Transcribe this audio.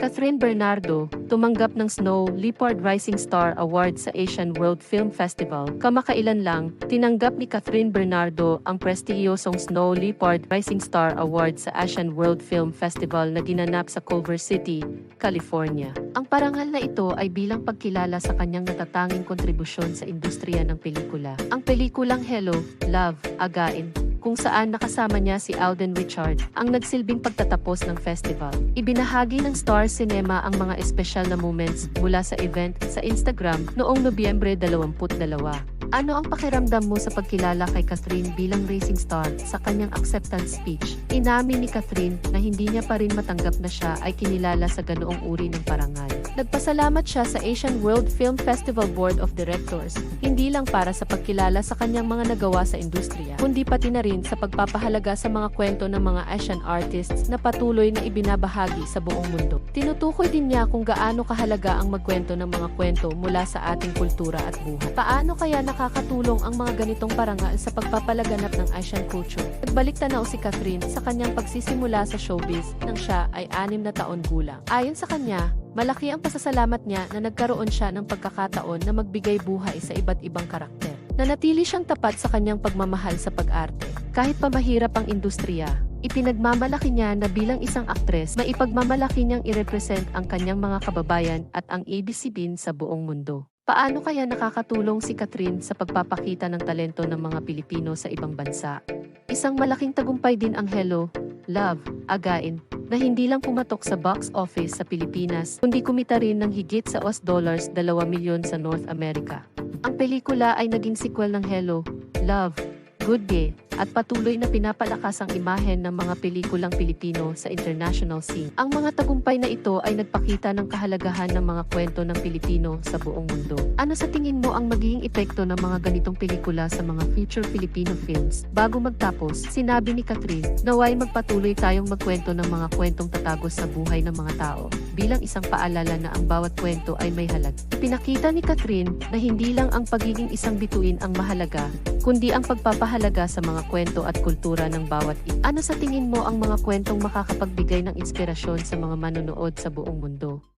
Catherine Bernardo, tumanggap ng Snow Leopard Rising Star Award sa Asian World Film Festival. Kamakailan lang, tinanggap ni Catherine Bernardo ang prestiyosong Snow Leopard Rising Star Award sa Asian World Film Festival na ginanap sa Culver City, California. Ang parangal na ito ay bilang pagkilala sa kanyang natatanging kontribusyon sa industriya ng pelikula. Ang pelikulang Hello, Love, Again, kung saan nakasama niya si Alden Richard, ang nagsilbing pagtatapos ng festival. Ibinahagi ng Star Cinema ang mga espesyal na moments mula sa event sa Instagram noong Nobyembre 22. Ano ang pakiramdam mo sa pagkilala kay Catherine bilang racing star sa kanyang acceptance speech? Inamin ni Catherine na hindi niya pa rin matanggap na siya ay kinilala sa ganoong uri ng parangal. Nagpasalamat siya sa Asian World Film Festival Board of Directors, hindi lang para sa pagkilala sa kanyang mga nagawa sa industriya, kundi pati na rin sa pagpapahalaga sa mga kwento ng mga Asian artists na patuloy na ibinabahagi sa buong mundo. Tinutukoy din niya kung gaano kahalaga ang magkwento ng mga kwento mula sa ating kultura at buhay. Paano kaya nakakatulong ang mga ganitong parangal sa pagpapalaganap ng Asian culture? Nagbalik tanaw si Catherine sa kanyang pagsisimula sa showbiz nang siya ay anim na taon gulang. Ayon sa kanya, Malaki ang pasasalamat niya na nagkaroon siya ng pagkakataon na magbigay buhay sa iba't ibang karakter. Nanatili siyang tapat sa kanyang pagmamahal sa pag-arte. Kahit pa mahirap ang industriya, ipinagmamalaki niya na bilang isang aktres, maipagmamalaki niyang i-represent ang kanyang mga kababayan at ang ABCBIN sa buong mundo. Paano kaya nakakatulong si Catherine sa pagpapakita ng talento ng mga Pilipino sa ibang bansa? Isang malaking tagumpay din ang Hello, Love, Again, na hindi lang pumatok sa box office sa Pilipinas, kundi kumita rin ng higit sa US dollars 2 milyon sa North America. Ang pelikula ay naging sequel ng Hello, Love, Good Day, at patuloy na pinapalakas ang imahen ng mga pelikulang Pilipino sa international scene. Ang mga tagumpay na ito ay nagpakita ng kahalagahan ng mga kwento ng Pilipino sa buong mundo. Ano sa tingin mo ang magiging epekto ng mga ganitong pelikula sa mga future Filipino films? Bago magtapos, sinabi ni Catherine, naway magpatuloy tayong magkwento ng mga kwentong tatagos sa buhay ng mga tao bilang isang paalala na ang bawat kwento ay may halag. Pinakita ni Catherine na hindi lang ang pagiging isang bituin ang mahalaga, kundi ang pagpapahalaga sa mga kwento at kultura ng bawat isa. Ano sa tingin mo ang mga kwentong makakapagbigay ng inspirasyon sa mga manonood sa buong mundo?